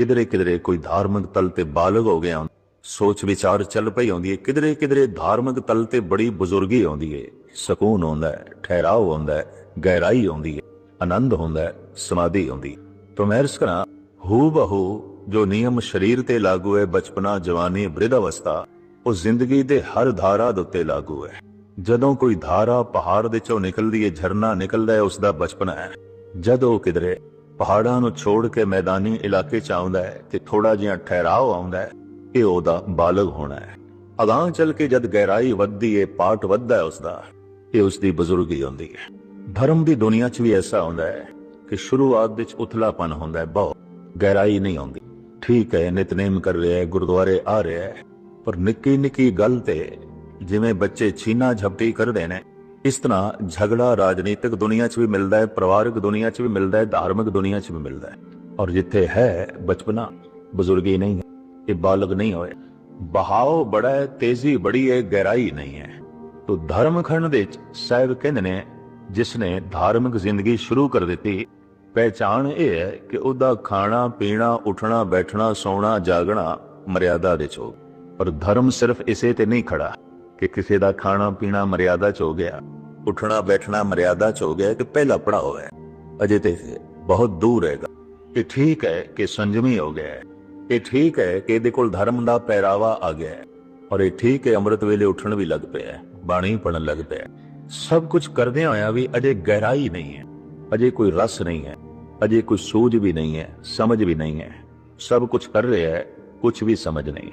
ਕਿਧਰੇ ਕਿਧਰੇ ਕੋਈ ਧਾਰਮਿਕ ਤਲ ਤੇ ਬਾਲਗ ਹੋ ਗਿਆ ਸੋਚ ਵਿਚਾਰ ਚੱਲ ਪਈ ਆਉਂਦੀ ਹੈ ਕਿਧਰੇ ਕਿਧਰੇ ਧਾਰਮਿਕ ਤਲ ਤੇ ਬੜੀ ਬਜ਼ੁਰਗੀ ਆਉਂਦੀ ਹੈ ਸਕੂਨ ਆਉਂਦਾ ਹੈ ਠਹਿਰਾਵ ਆਉਂਦਾ ਹੈ ਗਹਿਰਾਈ ਆਉਂਦੀ ਹੈ ਆਨੰਦ ਹੁੰਦਾ ਹੈ ਸਮਾਧੀ ਆਉਂਦੀ ਹੈ ਕਰਾਂ ਹੂ ਬਹੂ ਜੋ ਨਿਯਮ ਸਰੀਰ ਤੇ ਲਾਗੂ ਹੈ ਬਚਪਨਾ, ਜਵਾਨੀ ਬ੍ਰਿਧ ਅਵਸਥਾ ਉਹ ਜ਼ਿੰਦਗੀ ਦੇ ਹਰ ਧਾਰਾ ਦੇ ਉੱਤੇ ਲਾਗੂ ਹੈ ਜਦੋਂ ਕੋਈ ਧਾਰਾ ਪਹਾੜ ਦੇ ਚੋਂ ਨਿਕਲਦੀ ਹੈ ਝਰਨਾ ਨਿਕਲਦਾ ਹੈ ਉਸ ਦਾ ਬਚਪਨਾ ਹੈ। ਜਦੋਂ ਕਿਧਰੇ ਪਹਾੜਾਂ ਨੂੰ ਛੋੜ ਕੇ ਮੈਦਾਨੀ ਇਲਾਕੇ ਚ ਆਉਂਦਾ ਹੈ ਤੇ ਥੋੜਾ ਜਿਹਾ ਠਹਿਰਾਵ ਆਉਂਦਾ ਹੈ ਇਹ ਉਹਦਾ ਬਾਲਗ ਹੋਣਾ ਹੈ। ਅਗਾਂਹ ਚੱਲ ਕੇ ਜਦ ਗਹਿਰਾਈ ਵੱਧਦੀ ਹੈ ਪਾਟ ਵੱਧਦਾ ਹੈ ਉਸ ਇਹ ਉਸ ਬਜ਼ੁਰਗੀ ਹੁੰਦੀ ਹੈ। ਧਰਮ ਦੀ ਦੁਨੀਆ 'ਚ ਵੀ ਐਸਾ ਹੁੰਦਾ ਹੈ ਕਿ ਸ਼ੁਰੂਆਤ ਵਿੱਚ ਉਥਲਾਪਨ ਹੁੰਦਾ ਹੈ ਬਹੁਤ ਗਹਿਰਾਈ ਨਹੀਂ ਆਉਂਦੀ। ਠੀਕ ਹੈ, ਨਿਤਨੇਮ ਕਰ ਰਿਹਾ ਹੈ, ਗੁਰਦੁਆਰੇ ਆ ਰਿਹਾ ਹੈ, ਪਰ ਨਿੱਕੀ ਨਿੱਕੀ ਗੱਲ ਤੇ ਜਿਵੇਂ ਬੱਚੇ ਛੀਨਾ ਝਪਟੀ ਕਰਦੇ ਨੇ ਇਸ ਤਰ੍ਹਾਂ ਝਗੜਾ ਰਾਜਨੀਤਿਕ ਦੁਨੀਆ 'ਚ ਵੀ ਮਿਲਦਾ ਹੈ, ਪਰਿਵਾਰਕ ਦੁਨੀਆ 'ਚ ਵੀ ਮਿਲਦਾ ਹੈ, ਧਾਰਮਿਕ ਦੁਨੀਆ 'ਚ ਵੀ ਮਿਲਦਾ ਹੈ। ਔਰ ਜਿੱਥੇ ਹੈ ਬਚਪਨਾ, ਬਜ਼ੁਰਗੀ ਨਹੀਂ ਹੈ, ਇਹ ਬਾਲਗ ਨਹੀਂ ਹੋਏ। ਬਹਾਵ ਬੜਾ ਹੈ, ਤੇਜ਼ੀ ਬੜੀ ਹੈ, ਗਹਿਰਾਈ ਨਹੀਂ ਹੈ। ਤੋ ਧਰਮ ਖੰਡ ਦੇ ਵਿੱਚ ਸਾਹਿਬ ਕਹਿੰਦੇ ਨੇ, ਜਿਸ ਨੇ ਧਾਰਮਿਕ ਜ਼ਿੰਦਗੀ ਸ਼ੁਰੂ ਕਰ ਦਿੱਤੀ, ਪਹਿਚਾਣ ਇਹ ਹੈ ਕਿ ਉਹਦਾ ਖਾਣਾ, ਪੀਣਾ, ਉੱਠਣਾ, ਬੈਠਣਾ, ਸੌਣਾ, ਜਾਗਣਾ ਮਰਿਆਦਾ ਦੇ ਚ ਹੋ ਪਰ ਧਰਮ ਸਿਰਫ ਇਸੇ ਤੇ ਨਹੀਂ ਖੜਾ। ਕਿ ਕਿਸੇ ਦਾ ਖਾਣਾ ਪੀਣਾ ਮਰਿਆਦਾ ਚ ਹੋ ਗਿਆ, ਉੱਠਣਾ ਬੈਠਣਾ ਮਰਿਆਦਾ ਚ ਹੋ ਗਿਆ ਕਿ ਪਹਿਲਾ ਪੜਾਓ ਹੈ ਅਜੇ ਤੇ ਬਹੁਤ ਦੂਰ ਹੈਗਾ। ਇਹ ਠੀਕ ਹੈ ਕਿ ਸੰਜਮੀ ਹੋ ਗਿਆ ਹੈ। ਇਹ ਠੀਕ ਹੈ ਕਿ ਇਹਦੇ ਕੋਲ ਧਰਮ ਦਾ ਪਹਿਰਾਵਾ ਆ ਗਿਆ ਹੈ। ਔਰ ਇਹ ਠੀਕ ਹੈ ਅੰਮ੍ਰਿਤ ਵੇਲੇ ਉੱਠਣ ਵੀ ਲੱਗ ਪਿਆ ਹੈ, ਬਾਣੀ ਪੜਨ ਲੱਗ ਪਿਆ ਸਭ ਕੁਝ ਕਰਦੇ ਹੋਇਆ ਵੀ ਅਜੇ ਗਹਿਰਾਈ ਨਹੀਂ ਹੈ। ਅਜੇ ਕੋਈ ਰਸ ਨਹੀਂ ਹੈ। ਅਜੇ ਕੋਈ ਸੂਝ ਵੀ ਨਹੀਂ ਹੈ, ਸਮਝ ਵੀ ਨਹੀਂ ਹੈ। ਸਭ ਕੁਝ ਕਰ ਰਿਹਾ ਹੈ, ਕੁਝ ਵੀ ਸਮਝ ਨਹੀਂ।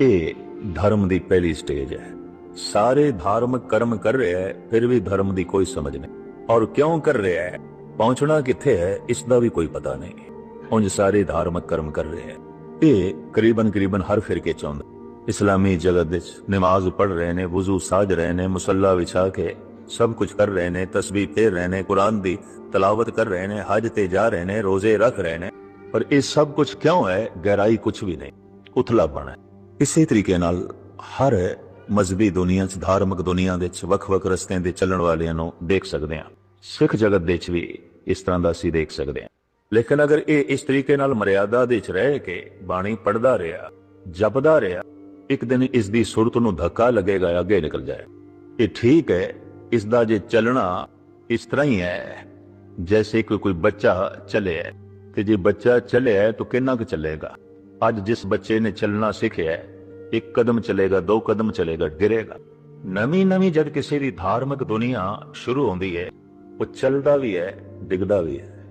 ਇਹ ਧਰਮ ਦੀ ਪਹਿਲੀ ਸਟੇਜ ਹੈ। ਸਾਰੇ ਧਾਰਮਿਕ ਕਰਮ ਕਰ ਰਿਹਾ ਹੈ, ਫਿਰ ਵੀ ਧਰਮ ਦੀ ਕੋਈ ਸਮਝ ਨਹੀਂ। ਔਰ ਕਿਉਂ ਕਰ ਰਿਹਾ ਹੈ? ਪਹੁੰਚਣਾ ਕਿੱਥੇ ਹੈ, ਇਸ ਦਾ ਵੀ ਕੋਈ ਪਤਾ ਨਹੀਂ। ਉਂਝ ਸਾਰੇ ਧਾਰਮਿਕ ਕਰਮ ਕਰ ਰਹੇ ਹੈ। ਇਹ ਕਰੀਬਨ ਕਰੀਬਨ ਹਰ ਫਿਰਕੇ ਚ ਆਉਂਦਾ ਇਸਲਾਮੀ ਜਗਤ ਵਿੱਚ ਨਮਾਜ਼ ਪੜ੍ਹ ਰਹੇ ਨੇ, ਵੁਜ਼ੂ ਸਾਜ ਰਹੇ ਨੇ, ਮੁਸੱਲਾ ਵਿਛਾ ਕੇ ਸਭ ਕੁਝ ਕਰ ਰਹੇ ਨੇ, ਤਸਬੀਹ ਪੜ੍ਹ ਰਹੇ ਨੇ, ਕੁਰਾਨ ਦੀ ਤਲਾਵਤ ਕਰ ਰਹੇ ਨੇ, ਹਜ ਤੇ ਜਾ ਰਹੇ ਨੇ, ਰੋਜ਼ੇ ਰੱਖ ਰਹੇ ਨੇ। ਪਰ ਇਹ ਸਭ ਕੁਝ ਕਿਉਂ ਹੈ? ਗਹਿਰਾਈ ਕੁਝ ਵੀ ਨਹੀਂ। ਉਥਲਾ ਹੈ। ਇਸੇ ਤਰੀਕੇ ਨਾਲ ਹਰ ਮਜ਼ਬੀ ਦੁਨੀਆ 'ਚ, ਧਾਰਮਿਕ ਦੁਨੀਆ ਦੇ ਵਿੱਚ ਵੱਖ-ਵੱਖ ਰਸਤਿਆਂ ਦੇ ਚੱਲਣ ਵਾਲਿਆਂ ਨੂੰ ਦੇਖ ਸਕਦੇ ਹਾਂ। ਸਿੱਖ ਜਗਤ ਦੇ ਵਿੱਚ ਵੀ ਇਸ ਤਰ੍ਹਾਂ ਦਾ ਅਸੀਂ ਦੇਖ ਸਕਦੇ ਹਾਂ। ਲੇਕਿਨ ਅਗਰ ਇਹ ਇਸ ਤਰੀਕੇ ਨਾਲ ਮਰਿਆਦਾ ਦੇ ਵਿੱਚ ਰਹਿ ਕੇ ਬਾਣੀ ਪੜਦਾ ਰਿਹਾ, ਜਪਦਾ ਰਿਹਾ, ਇੱਕ ਦਿਨ ਇਸ ਦੀ ਸੁਰਤ ਨੂੰ ਧੱਕਾ ਲੱਗੇਗਾ, ਅੱਗੇ ਨਿਕਲ ਜਾਏ। ਇਹ ਠੀਕ ਹੈ, ਇਸ ਦਾ ਜੇ ਚੱਲਣਾ ਇਸ ਤਰ੍ਹਾਂ ਹੀ ਹੈ, ਜੈਸੇ ਕੋਈ ਕੋਈ ਬੱਚਾ ਚੱਲਿਆ ਤੇ ਜੇ ਬੱਚਾ ਚੱਲਿਆ ਤਾਂ ਕਿੰਨਾ ਕੁ ਚੱਲੇਗਾ? ਅੱਜ ਜਿਸ ਬੱਚੇ ਨੇ ਚੱਲਣਾ ਸਿੱਖਿਆ ਇੱਕ ਕਦਮ ਚਲੇਗਾ, ਦੋ ਕਦਮ ਚਲੇਗਾ ਗਿਰੇਗਾ ਨਵੀਂ ਨਵੀਂ ਜਦ ਕਿਸੇ ਦੀ ਧਾਰਮਿਕ ਦੁਨੀਆ ਸ਼ੁਰੂ ਹੁੰਦੀ ਹੈ, ਉਹ ਚੱਲਦਾ ਵੀ ਹੈ, ਡਿੱਗਦਾ ਵੀ ਹੈ।